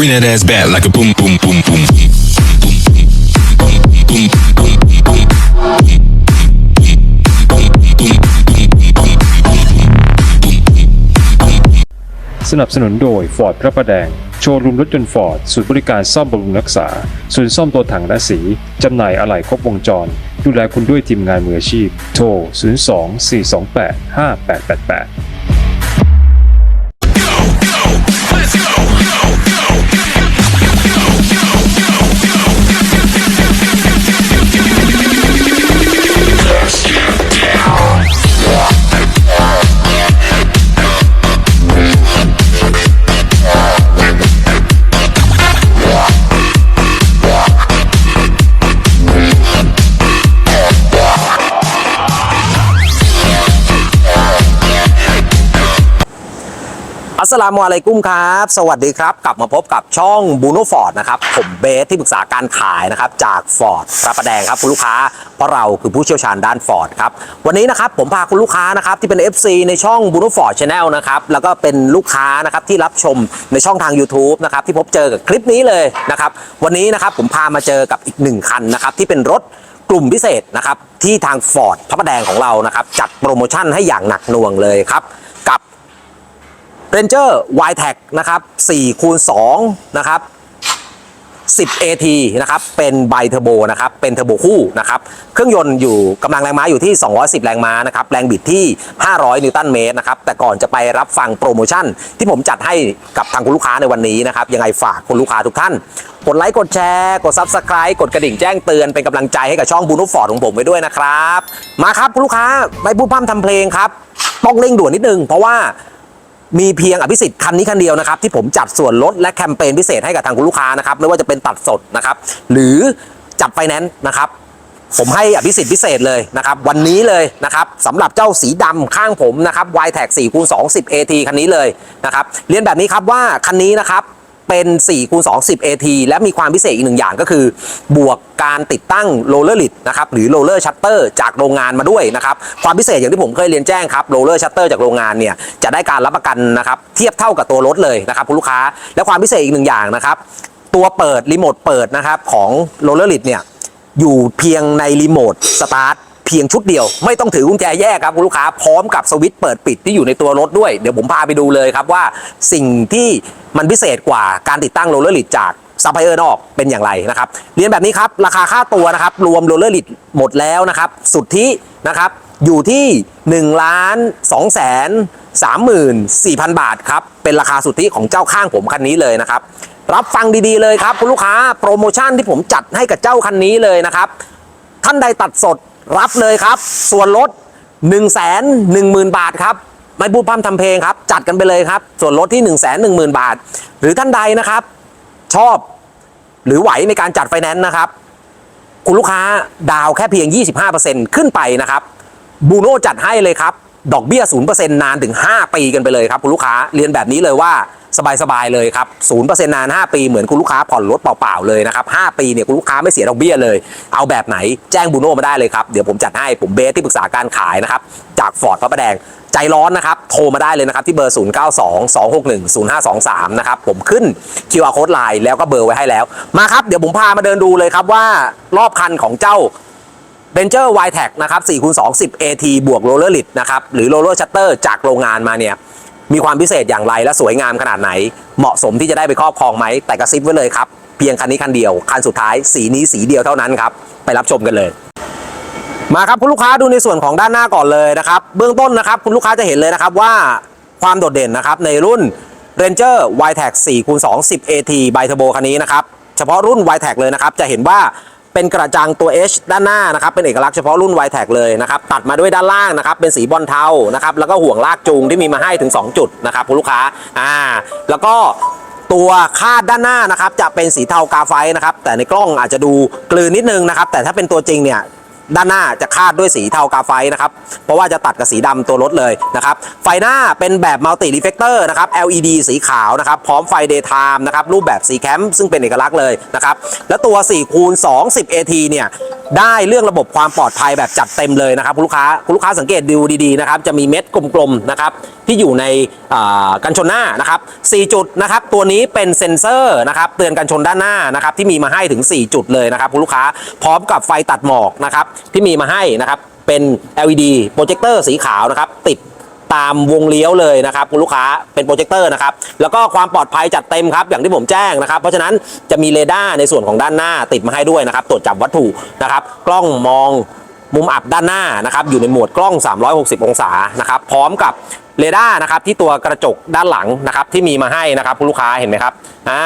Bring that ass back like a boom, boom, boom, boom. Boom, สนับสนุนโดย Ford พระประแดง โชว์รูมรถยนต์ฟอร์ดศูนย์บริการซ่อมบำรุงรักษา ศูนย์ซ่อมตัวถังและสี จำหน่ายอะไหล่ครบวงจร ดูแลคุณด้วยทีมงานมืออาชีพ โทร 02 428 5888 อัสสลามุอะลัยกุ้มครับ สวัสดีครับ กลับมาพบกับช่องบูโนฟอร์ดนะครับ ผมเบสที่ปรึกษาการขายนะครับจากฟอร์ดพระประแดงครับคุณลูกค้า เพราะเราคือผู้เชี่ยวชาญด้านฟอร์ดครับ วันนี้นะครับผมพาคุณลูกค้านะครับที่เป็น FC ในช่องบูโนฟอร์ดชาแนลนะครับ แล้วก็เป็นลูกค้านะครับที่รับชมในช่องทาง YouTube นะครับที่พบเจอกับคลิปนี้เลยนะครับ วันนี้นะครับผมพามาเจอกับอีกหนึ่งคันนะครับที่เป็นรถกลุ่มพิเศษนะครับที่ทางฟอร์ดพระประแดงของเรานะครับจัดโปรโมชั่นให้อย่างหนักหน่วงเลยครับกับ Ranger y t e c นะครับ4คูณ2นะครับ10 AT นะครับเป็นไบเทอร์โบนะครับเป็นเทอร์โบคู่นะครับเครื่องยนต์อยู่กำลังแรงม้าอยู่ที่ 210 แรงม้านะครับแรงบิดที่ 500 นิวตันเมตรนะครับแต่ก่อนจะไปรับฟังโปรโมชั่น ที่ผมจัดให้กับทางคุณลูกค้าในวันนี้นะครับยังไงฝากคุณลูกค้าทุกท่าน กดไลค์กดแชร์กด Subscribe กดกระดิ่งแจ้งเตือนเป็นกำลังใจให้กับช่องบูนุฟอร์ดของผมไว้ด้วยนะครับมาครับคุณลูกค้าไม่พูดพร่ำทำเพลงครับต้องเร่งด่วนนิดนึงเพราะว่า มีเพียงอภิสิทธิ์คันนี้คันเดียวนะครับที่ผมจัดส่วนลดและแคมเปญพิเศษให้กับทางคุณลูกค้านะครับไม่ว่าจะเป็นตัดสดนะครับหรือจัดไฟแนนซ์นะครับผมให้อภิสิทธิ์พิเศษเลยนะครับวันนี้เลยนะครับสำหรับเจ้าสีดำข้างผมนะครับ y t a g 4คูณสองสิบเอทีคันนี้เลยนะครับเรียนแบบนี้ครับว่าคันนี้นะครับ เป็น4คูณ2 10 AT และมีความพิเศษอีกหนึ่งอย่างก็คือ บวกการติดตั้งโรลเลอร์ลิดนะครับหรือโรลเลอร์ชัตเตอร์จากโรงงานมาด้วยนะครับความพิเศษอย่างที่ผมเคยเรียนแจ้งครับโรลเลอร์ชัตเตอร์จากโรงงานเนี่ยจะได้การรับประกันนะครับเทียบเท่ากับตัวรถเลยนะครับคุณลูกค้าและความพิเศษอีกหนึ่งอย่างนะครับตัวเปิดรีโมทเปิดนะครับของโรลเลอร์ลิดเนี่ยอยู่เพียงในรีโมทสตาร์ท พียงชุดเดียว ไม่ต้องถือกุญแจแยกครับคุณลูกค้าพร้อมกับสวิตช์เปิดปิดที่อยู่ในตัวรถด้วย เดี๋ยวผมพาไปดูเลยครับว่าสิ่งที่มันพิเศษกว่าการติดตั้งโรลเลอร์ลิดจากซัพพลายเออร์นอกเป็นอย่างไรนะครับเรียนแบบนี้ครับ ราคาค่าตัวนะครับ รวมโรลเลอร์ลิดหมดแล้วนะครับ สุดทธินะครับอยู่ที่1ล้าน2แสน34,000 บาทครับ เป็นราคาสุทธิของเจ้าข้างผมคันนี้เลยนะครับ รับฟังดีๆเลยครับ คุณลูกค้าโปรโมชั่นที่ผมจัดให้กับเจ้าคันนี้เลยนะครับ ท่านใดตัดสด รับเลยครับ ส่วนลด 1 1 0 0 0 0 บาทครับ ไม่พูดพร่ำทำเพลงครับ จัดกันไปเลยครับ ส่วนลดที่ 1 1 0 0 0 0 บาท หรือท่านใดนะครับ ชอบหรือไหวในการจัดไฟแนนซ์นะครับ คุณลูกค้าดาวแค่เพียง 25%ขึ้นไปนะครับบูโน่จัดให้เลยครับ ดอกเบี้ย 0%นานถึง 5 ปีกันไปเลยครับ คุณลูกค้าเรียนแบบนี้เลยว่า สบายๆเลยครับ0%นาน 5 ปีเหมือนคุณลูกค้าผ่อนรถเปล่าๆเลยนะครับ 5 ปีเนี่ยคุณลูกค้าไม่เสียดอกเบี้ยเลย เอาแบบไหนแจ้งบูโน่มาได้เลยครับ เดี๋ยวผมจัดให้ผมเบสที่ปรึกษาการขายนะครับจากฟอร์ดพระประแดงใจร้อนนะครับ โทรมาได้เลยนะครับ ที่เบอร์ 0922610523 นะครับ ผมขึ้น QR code line แล้วก็เบอร์ไว้ให้แล้ว มาครับ เดี๋ยวผมพามาเดินดูเลยครับว่ารอบคันของเจ้าเบนเจอร์ y t e c นะครับ4คูณ2 10 AT บวกโรลเลอร์ลิดนะครับ หรือโรลเลอร์ชัตเตอร์จากโรงงานมาเนี่ย มีความพิเศษอย่างไรและสวยงามขนาดไหน เหมาะสมที่จะได้ไปครอบครองไหมแต่กระซิบไว้เลยครับ เพียงคันนี้คันเดียว คันสุดท้ายสีนี้สีเดียวเท่านั้นครับไปรับชมกันเลยมาครับคุณลูกค้าดูในส่วนของด้านหน้าก่อนเลยนะครับเบื้องต้นนะครับคุณลูกค้าจะเห็นเลยนะครับว่าความโดดเด่นนะครับในรุ่น Ranger y t e c 4คูณ2 10 AT b i Turbo คันนี้นะครับเฉพาะรุ่น y t e c เลยนะครับจะเห็นว่า เป็นกระจังตัว H ด้านหน้านะครับเป็นเอกลักษณ์เฉพาะรุ่น y t e c เลยนะครับตัดมาด้วยด้านล่างนะครับเป็นสีบอลเทานะครับแล้วก็ห่วงลากจูงที่มีมาให้ถึง 2 จุดนะครับคุณลูกค้าอ่าแล้วก็ตัวคาดด้านหน้านะครับจะเป็นสีเทากาไฟนะครับแต่ในกล้องอาจจะดูกลืนนิดนึงนะครับแต่ถ้าเป็นตัวจริงเนี่ย ด้านหน้าจะคาดด้วยสีเทากาไฟนะครับ เพราะว่าจะตัดกับสีดำตัวรถเลยนะครับ ไฟหน้าเป็นแบบมัลติรีเฟกเตอร์นะครับ LED สีขาวนะครับ พร้อมไฟเดย์ไทม์นะครับ รูปแบบสีแคมป์ซึ่งเป็นเอกลักษณ์เลยนะครับ แล้วตัว4คูณ2 10 AT เนี่ย ได้เรื่องระบบความปลอดภัยแบบจัดเต็มเลยนะครับคุณลูกค้าคุณลูกค้าสังเกตดูดีๆนะครับจะมีเม็ดกลมๆนะครับที่อยู่ในกันชนหน้านะครับ4จุดนะครับตัวนี้เป็นเซ็นเซอร์นะครับเตือนกันชนด้านหน้านะครับที่มีมาให้ถึง 4 จุดเลยนะครับคุณลูกค้าพร้อมกับไฟตัดหมอกนะครับที่มีมาให้นะครับเป็น LED โปรเจคเตอร์สีขาวนะครับติด ตามวงเลี้ยวเลยนะครับคุณลูกค้าเป็นโปรเจคเตอร์นะครับแล้วก็ความปลอดภัยจัดเต็มครับอย่างที่ผมแจ้งนะครับ เพราะฉะนั้นจะมีเรดาร์ในส่วนของด้านหน้าติดมาให้ด้วยนะครับตรวจจับวัตถุนะครับกล้องมองมุมอับด้านหน้านะครับอยู่ในโหมดกล้อง 360 องศานะครับพร้อมกับเรดาร์นะครับที่ตัวกระจกด้านหลังนะครับที่มีมาให้นะครับคุณลูกค้าเห็นไหมครับอ่า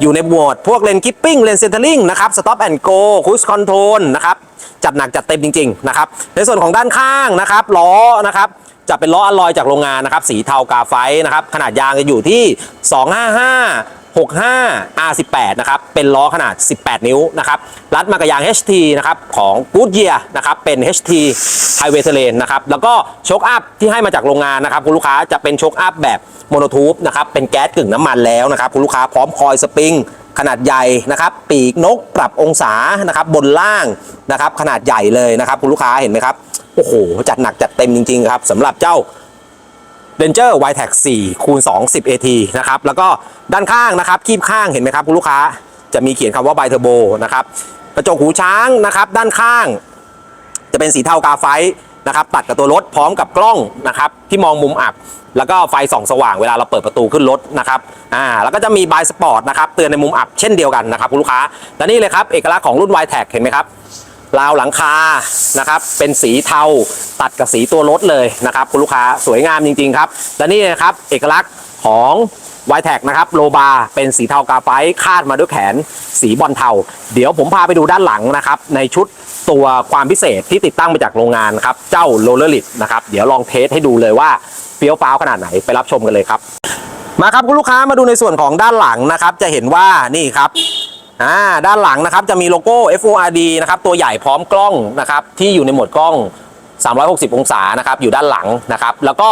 อยู่ในโหมดพวกเลนคิปปิ้งเลนเซนเตอร์ลิงนะครับสต็อปแอนด์โกคูสคอนโทรลนะครับจัดหนักจัดเต็มจริงๆนะครับในส่วนของด้านข้างนะครับล้อนะครับ จะเป็นล้ออลลอยจากโรงงานนะครับสีเทากาไฟนะครับขนาดยางจะอยู่ที่ 255 65 R18 นะครับเป็นล้อขนาด 18 นิ้วนะครับรัดมากระยาง HT นะครับของ Goodyear นะครับเป็น HT Highway Terrain นะครับแล้วก็โชคอัพที่ให้มาจากโรงงานนะครับคุณลูกค้าจะเป็นโชคอัพแบบโมโนทูบนะครับเป็นแก๊สกึ่งน้ำมันแล้วนะครับคุณลูกค้าพร้อมคอยสปริงขนาดใหญ่นะครับปีกนกปรับองศานะครับบนล่างนะครับขนาดใหญ่เลยนะครับคุณลูกค้าเห็นไหมครับ โอ้โห จัดหนักจัดเต็มจริง ๆ ครับสำหรับเจ้า Ranger y t e c 4คูณ2 10 AT นะครับ แล้วก็ด้านข้างนะครับ คีบข้างเห็นไหมครับคุณลูกค้า จะมีเขียนคำว่า Bi Turbo นะครับ กระจกหูช้างนะครับ ด้านข้าง จะเป็นสีเทากาไฟนะครับ ตัดกับตัวรถพร้อมกับกล้องนะครับ ที่มองมุมอับ แล้วก็ไฟส่องสว่างเวลาเราเปิดประตูขึ้นรถนะครับ อ่า แล้วก็จะมีบายสปอร์ตนะครับ เตือนในมุมอับเช่นเดียวกันนะครับคุณลูกค้า และนี่เลยครับ เอกลักษณ์ของรุ่น y t e c เห็นไหมครับ ราวหลังคานะครับ เป็นสีเทาตัดกับสีตัวรถเลยนะครับ คุณลูกค้าสวยงามจริง ๆ ครับ และนี่นะครับเอกลักษณ์ของ y t e c นะครับโลบาเป็นสีเทากาไฟคาดมาด้วยแขนสีบอลเทา เดี๋ยวผมพาไปดูด้านหลังนะครับ ในชุดตัวความพิเศษที่ติดตั้งมาจากโรงงานครับ เจ้าโรเลอร์ลิดนะครับ เดี๋ยวลองเทสให้ดูเลยว่าเฟี้ยวฟ้าวขนาดไหนไปรับชมกันเลยครับ มาครับคุณลูกค้ามาดูในส่วนของด้านหลังนะครับ จะเห็นว่านี่ครับ อ่าด้านหลังนะครับจะมีโลโก้ FORD นะครับตัวใหญ่พร้อมกล้องนะครับที่อยู่ในโหมดกล้อง 360 องศานะครับอยู่ด้านหลังนะครับแล้วก็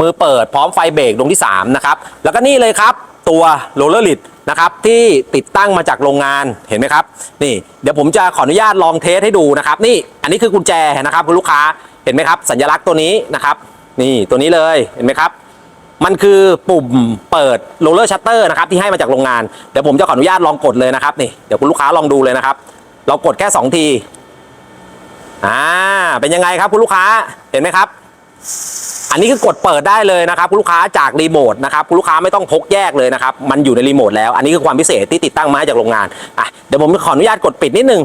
มือเปิดพร้อมไฟเบรกดวงที่3นะครับแล้วก็นี่เลยครับตัวโรลเลอร์ลิดนะครับที่ติดตั้งมาจากโรงงานเห็นไหมครับนี่เดี๋ยวผมจะขออนุญาตลองเทสให้ดูนะครับนี่อันนี้คือกุญแจนะครับคุณลูกค้าเห็นไหมครับสัญลักษณ์ตัวนี้นะครับนี่ตัวนี้เลยเห็นไหมครับ มันคือปุ่มเปิดโรลเลอร์ชัตเตอร์นะครับที่ให้มาจากโรงงาน เดี๋ยวผมจะขออนุญาตลองกดเลยนะครับนี่เดี๋ยวคุณลูกค้าลองดูเลยนะครับ เรากดแค่ 2 ทีอ่าเป็นยังไงครับคุณลูกค้าเห็นไหมครับ อันนี้คือกดเปิดได้เลยนะครับคุณลูกค้าจากรีโมทนะครับคุณลูกค้าไม่ต้องพกแยกเลยนะครับมันอยู่ในรีโมทแล้วอันนี้คือความพิเศษที่ติดตั้งมาจากโรงงานอะเดี๋ยวผมขออนุญาตกดปิดนิดนึง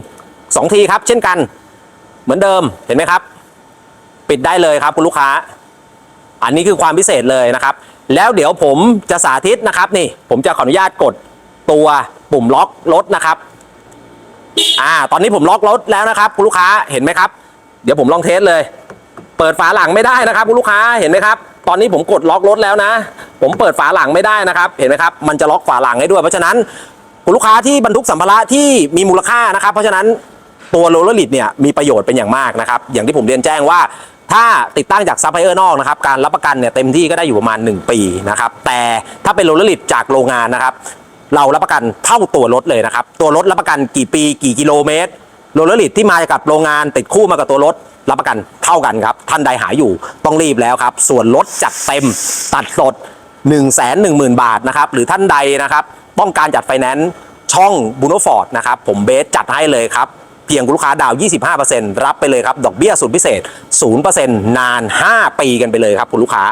สองทีครับ เช่นกัน เหมือนเดิมเห็นไหมครับ ปิดได้เลยครับคุณลูกค้า อันนี้คือความพิเศษเลยนะครับ แล้วเดี๋ยวผมจะสาธิตนะครับนี่ผมจะขออนุญาตกดตัวปุ่มล็อกรถนะครับอ่าตอนนี้ผมล็อกรถแล้วนะครับคุณลูกค้าเห็นไหมครับ เดี๋ยวผมลองเทสเลย เปิดฝาหลังไม่ได้นะครับคุณลูกค้าเห็นไหมครับ ตอนนี้ผมกดล็อกรถแล้วนะ ผมเปิดฝาหลังไม่ได้นะครับ เห็นไหมครับมันจะล็อกฝาหลังให้ด้วย เพราะฉะนั้นคุณลูกค้าที่บรรทุกสัมภาระที่มีมูลค่านะครับ เพราะฉะนั้นตัวโรลลอร์ลิดเนี่ยมีประโยชน์เป็นอย่างมากนะครับ อย่างที่ผมเรียนแจ้งว่า ถ้าติดตั้งจากซัพพลายเออร์นอกนะครับการรับประกันเนี่ยเต็มที่ก็ได้อยู่ประมาณ 1 ปีนะครับแต่ถ้าเป็นโรลเลอร์ลิดจากโรงงานนะครับเรารับประกันเท่าตัวรถเลยนะครับตัวรถรับประกันกี่ปีกี่กิโลเมตรโรลเลอร์ลิดที่มากับโรงงานติดคู่มากับตัวรถรับประกันเท่ากันครับท่านใดหาอยู่ต้องรีบแล้วครับส่วนลดจัดเต็มตัดสด 1 1 0 0 0 0 บาทนะครับหรือท่านใดนะครับต้องการจัดไฟแนนซ์ช่องบูโนฟอร์ดนะครับผมเบสจัดให้เลยครับ พียงคุณลูกค้าดาวน์25%รับไปเลยครับ ดอกเบี้ยสูตรพิเศษ 0%นาน 5 ปีกันไปเลยครับคุณลูกค้า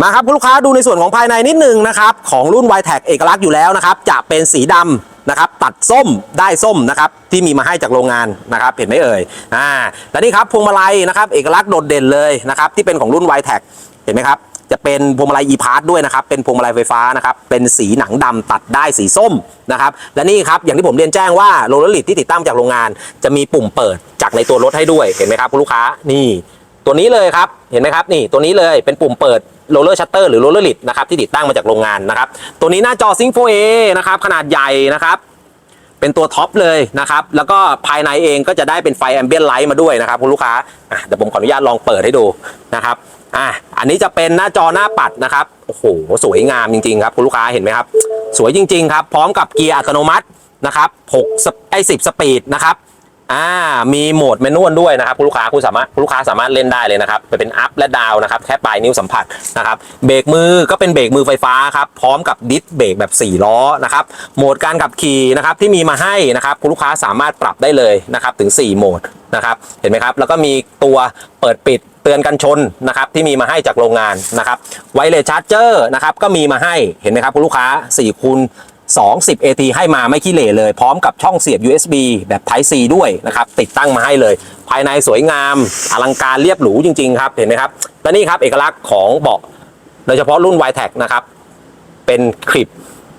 มาครับคุณลูกค้าดูในส่วนของภายในนิดนึงนะครับ ของรุ่น y t e c เอกลักษณ์อยู่แล้วนะครับ จะเป็นสีดำนะครับ ตัดส้มได้ส้มนะครับ ที่มีมาให้จากโรงงานนะครับ เห็นไหมเอ่ยอ่าและนี่ครับพวงมาลัยนะครับ เอกลักษณ์โดดเด่นเลยนะครับ ที่เป็นของรุ่น y t e c เห็นไหมครับ จะเป็นพวงมาลัย e-part ด้วยนะครับ เป็นพวงมาลัยไฟฟ้านะครับ เป็นสีหนังดำตัดได้สีส้มนะครับ และนี่ครับ อย่างที่ผมเรียนแจ้งว่าโรลเลอร์ลิดที่ติดตั้งจากโรงงาน จะมีปุ่มเปิดจากในตัวรถให้ด้วย เห็นไหมครับคุณลูกค้า นี่ ตัวนี้เลยครับ เห็นไหมครับ นี่ ตัวนี้เลย เป็นปุ่มเปิดโรลเลอร์ชัตเตอร์หรือโรลเลอร์ลิดนะครับที่ติดตั้งมาจากโรงงานนะครับ ตัวนี้หน้าจอซิงโฟเอนะครับ ขนาดใหญ่นะครับเป็นตัวท็อปเลยนะครับ แล้วก็ภายในเองก็จะได้เป็นไฟแอมเบียนไลท์มาด้วยนะครับคุณลูกค้าเดี๋ยวผมขออนุญาตลองเปิดให้ดูนะครับ อะอันนี้จะเป็นหน้าจอหน้าปัดนะครับโอ้โหสวยงามจริงๆครับคุณลูกค้าเห็นไหมครับ สวยจริง ๆ ครับ พร้อมกับเกียร์อัตโนมัตินะครับ6ไอ้10สปีดนะครับ อ่ามีโหมดแมนนวลด้วยนะครับคุณลูกค้าคุณสามารถคุณลูกค้าสามารถเล่นได้เลยนะครับไปเป็นอัพและดาวนะครับแค่ปลายนิ้วสัมผัสนะครับเบรกมือก็เป็นเบรกมือไฟฟ้าครับพร้อมกับดิสเบรกแบบ 4 ล้อนะครับโหมดการขับขี่นะครับที่มีมาให้นะครับคุณลูกค้าสามารถปรับได้เลยนะครับถึง 4 โหมดนะครับเห็นไหมครับแล้วก็มีตัวเปิดปิดเตือนกันชนนะครับที่มีมาให้จากโรงงานนะครับไวเลสชาร์จเจอร์นะครับก็มีมาให้เห็นไหมครับคุณลูกค้า4คูณ 20 AT ให้มาไม่ขี้เหร่เลย พร้อมกับช่องเสียบ USB แบบ Type C ด้วยนะครับ ติดตั้งมาให้เลย ภายในสวยงามอลังการเรียบหรูจริง ๆ ครับ เห็นไหมครับ และนี่ครับเอกลักษณ์ของเบาะโดยเฉพาะรุ่น y t e c นะครับ เป็นคลิป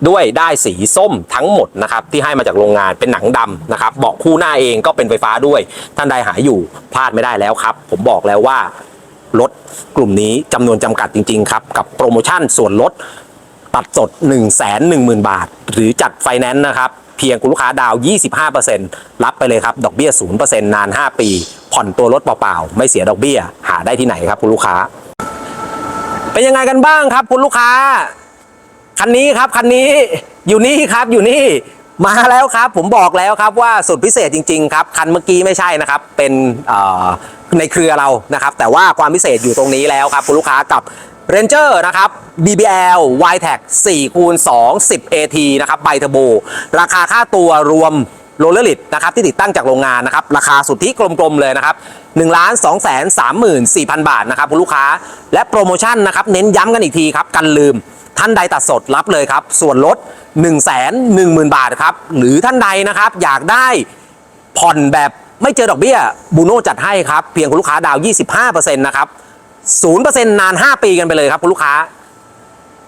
ด้วยได้สีส้มทั้งหมดนะครับ ที่ให้มาจากโรงงานเป็นหนังดำนะครับเบาะคู่หน้าเองก็เป็นไฟฟ้าด้วย ท่านใดหาอยู่พลาดไม่ได้แล้วครับ ผมบอกแล้วว่ารถกลุ่มนี้จำนวนจำกัดจริง ๆ ครับ กับโปรโมชั่นส่วนลด ตัดสด 1 1 0 0 0 0 บาท หรือจัดไฟแนนซ์นะครับ เพียงคุณลูกค้าดาว 25%รับไปเลยครับ ดอกเบี้ย 0%นาน 5 ปี ผ่อนตัวรถเปล่าๆ ไม่เสียดอกเบี้ย หาได้ที่ไหนครับคุณลูกค้า เป็นยังไงกันบ้างครับ คุณลูกค้า คันนี้ครับคันนี้อยู่นี่ครับอยู่นี่มาแล้วครับ ผมบอกแล้วครับว่าสุดพิเศษจริง ๆ ครับ คันเมื่อกี้ไม่ใช่นะครับ เป็นในเครือเรานะครับ แต่ว่าความพิเศษอยู่ตรงนี้แล้วครับ คุณลูกค้ากับ Ranger นะครับ BBL y t e c 4คูณ2 10 AT นะครับไบเทอร์โบ ราคาค่าตัวรวมโรลเลอร์ลิตนะครับที่ติดตั้งจากโรงงานนะครับ ราคาสุทธิกลมๆเลยนะครับ1ล้าน2แสน34,000 บาทนะครับคุณลูกค้าและโปรโมชั่นนะครับเน้นย้ำกันอีกทีครับ กันลืมท่านใดตัดสดรับเลยครับ ส่วนลด 1 1 0 0 0 0 บาทครับ หรือท่านใดนะครับอยากได้ผ่อนแบบไม่เจอดอกเบี้ยบูโน่จัดให้ครับ เพียงคุณลูกค้าดาวน์25%นะครับ 0%นาน 5 ปีกันไปเลยครับคุณลูกค้า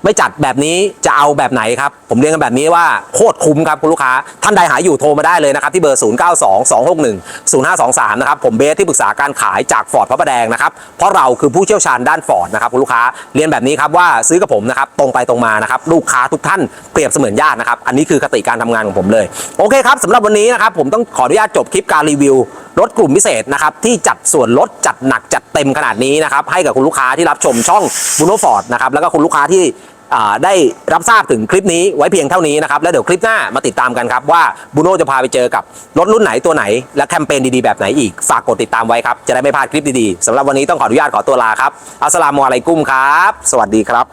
ไม่จัดแบบนี้จะเอาแบบไหนครับ ผมเรียนกันแบบนี้ว่าโคตรคุ้มครับคุณลูกค้า ท่านใดหาอยู่โทรมาได้เลยนะครับ ที่เบอร์ 0 9 2 2 6 1 0 5 2 3 นะครับ ผมเบสที่ปรึกษาการขายจากฟอร์ดพระประแดงนะครับ เพราะเราคือผู้เชี่ยวชาญด้านฟอร์ดนะครับคุณลูกค้าเรียนแบบนี้ครับว่าซื้อกับผมนะครับตรงไปตรงมานะครับลูกค้าทุกท่านเปรียบเสมือนญาตินะครับอันนี้คือคติการทำงานของผมเลยโอเคครับสำหรับวันนี้นะครับผมต้องขออนุญาตจบคลิปการรีวิวรถกลุ่มพิเศษนะครับที่จัดส่วนลดจัดหนักจัดเต็มขนาดนี้นะครับให้กับคุณลูกค้าที่รับชมช่องบูโนฟอร์ดนะครับแล้วก็คุณลูกค้าที่ ได้รับทราบถึงคลิปนี้ไว้เพียงเท่านี้นะครับ แล้วเดี๋ยวคลิปหน้ามาติดตามกันครับ ว่าบุโน่จะพาไปเจอกับรถรุ่นไหนตัวไหน และแคมเปญดีๆแบบไหนอีก ฝากกดติดตามไว้ครับ จะได้ไม่พลาดคลิปดีๆสำหรับวันนี้ต้องขออนุญาตขอตัวลาครับอัสลามุอะลัยกุมครับ สวัสดีครับ